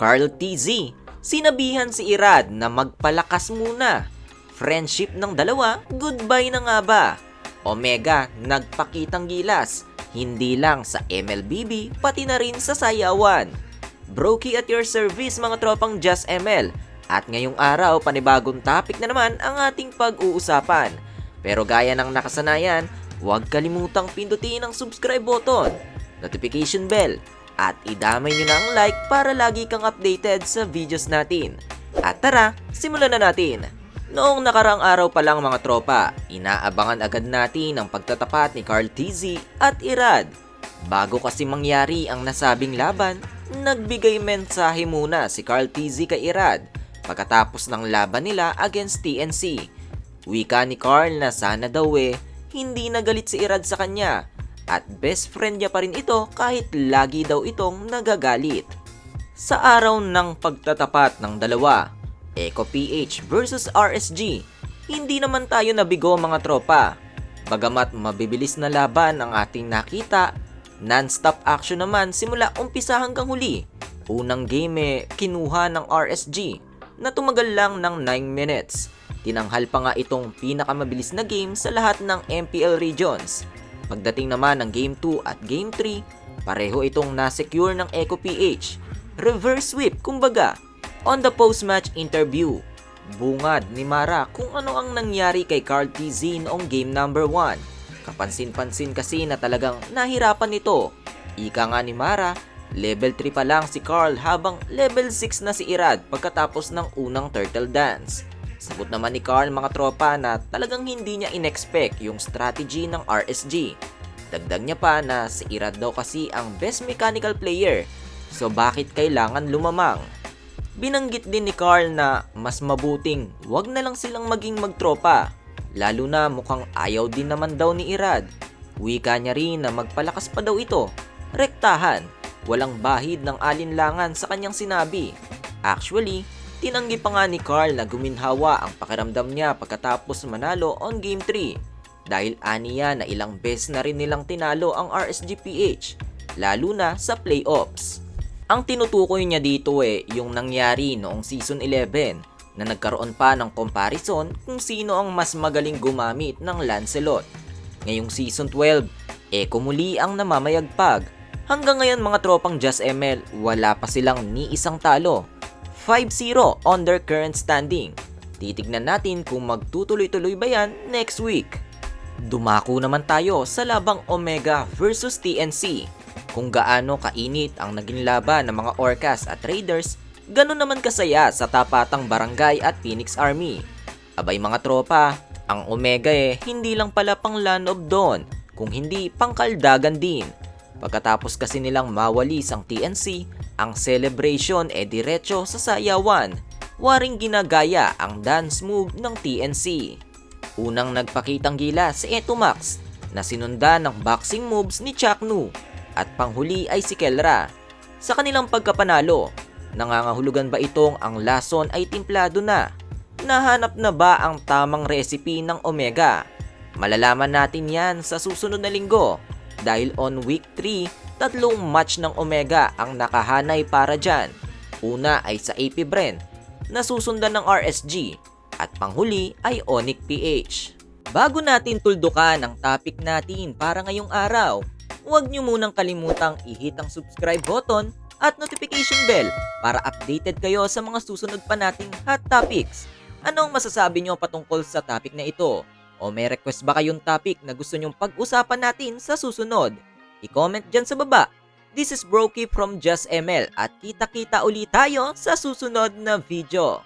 Carl TZ, sinabihan si Irad na magpalakas muna. Friendship ng dalawa, goodbye na nga ba? Omega, nagpakitang gilas, hindi lang sa MLBB, pati na rin sa sayawan. Brokey at your service mga tropang Just ML. At ngayong araw, panibagong topic na naman ang ating pag-uusapan. Pero gaya ng nakasanayan, huwag kalimutang pindutin ang subscribe button, notification bell, at idamay nyo na ang like para lagi kang updated sa videos natin. At tara, simulan na natin! Noong nakarang araw pa lang mga tropa, inaabangan agad natin ang pagtatapat ni Carl TZ at Irad. Bago kasi mangyari ang nasabing laban, nagbigay mensahe muna si Carl TZ kay Irad pagkatapos ng laban nila against TNC. Wika ni Carl na sana daw eh, hindi nagalit si Irad sa kanya at best friend niya pa rin ito kahit lagi daw itong nagagalit. Sa araw ng pagtatapat ng dalawa, Eco PH versus RSG, hindi naman tayo nabigo mga tropa. Bagamat mabibilis na laban ang ating nakita, non-stop action naman simula umpisa hanggang huli. Unang game eh, kinuha ng RSG na tumagal lang ng 9 minutes. Tinanghal pa nga itong pinakamabilis na game sa lahat ng MPL regions. Pagdating naman ng Game 2 at Game 3, pareho itong nasecure ng Eco PH. Reverse sweep, kumbaga. On the post-match interview, bungad ni Mara kung ano ang nangyari kay Carl TZ noong game number 1. Kapansin-pansin kasi na talagang nahirapan nito. Ika nga ni Mara, level 3 pa lang si Carl habang level 6 na si Irad pagkatapos ng unang turtle dance. Sagot naman ni Carl mga tropa na talagang hindi niya inexpect yung strategy ng RSG. Dagdag niya pa na si Irad daw kasi ang best mechanical player, so bakit kailangan lumamang? Binanggit din ni Carl na mas mabuting wag na lang silang maging magtropa, lalo na mukhang ayaw din naman daw ni Irad. Wika niya rin na magpalakas pa daw ito, rektahan, walang bahid ng alinlangan sa kanyang sinabi. Actually, tinanggi pa nga ni Carl na guminhawa ang pakiramdam niya pagkatapos manalo on Game 3 dahil aniya na ilang beses na rin nilang tinalo ang RSGPH, lalo na sa playoffs. Ang tinutukoy niya dito eh, yung nangyari noong Season 11 na nagkaroon pa ng comparison kung sino ang mas magaling gumamit ng Lancelot. Ngayong Season 12, eh kumuli ang namamayagpag. Hanggang ngayon mga tropang Just ML, wala pa silang ni isang talo. 5-0 on their current standing. Titignan natin kung magtutuloy-tuloy ba yan next week. Dumako naman tayo sa labang Omega versus TNC. Kung gaano kainit ang naging laban ng mga Orcas at Raiders, ganun naman kasaya sa tapatang Barangay at Phoenix Army. Abay mga tropa, ang Omega eh hindi lang pala pang lanob doon, kung hindi pangkaldagan din. Pagkatapos kasi nilang mawalis ang TNC, ang celebration e diretso sa sayawan. Waring ginagaya ang dance move ng TNC. Unang nagpakitang gila si Etomax na sinundan ng boxing moves ni Chuck Nu at panghuli ay si Kelra. Sa kanilang pagkapanalo, nangangahulugan ba itong ang lason ay timplado na? Nahanap na ba ang tamang recipe ng Omega? Malalaman natin yan sa susunod na linggo dahil on week 3, tatlong match ng Omega ang nakahanay para dyan. Una ay sa AP Brent, nasusundan ng RSG, at panghuli ay Onic PH. Bago natin tuldukan ang topic natin para ngayong araw, huwag nyo munang kalimutang i-hit ang subscribe button at notification bell para updated kayo sa mga susunod pa nating hot topics. Anong masasabi nyo patungkol sa topic na ito? O may request ba kayong topic na gusto nyong pag-usapan natin sa susunod? I-comment dyan sa baba. This is Brokey from Just ML at kita-kita ulit tayo sa susunod na video.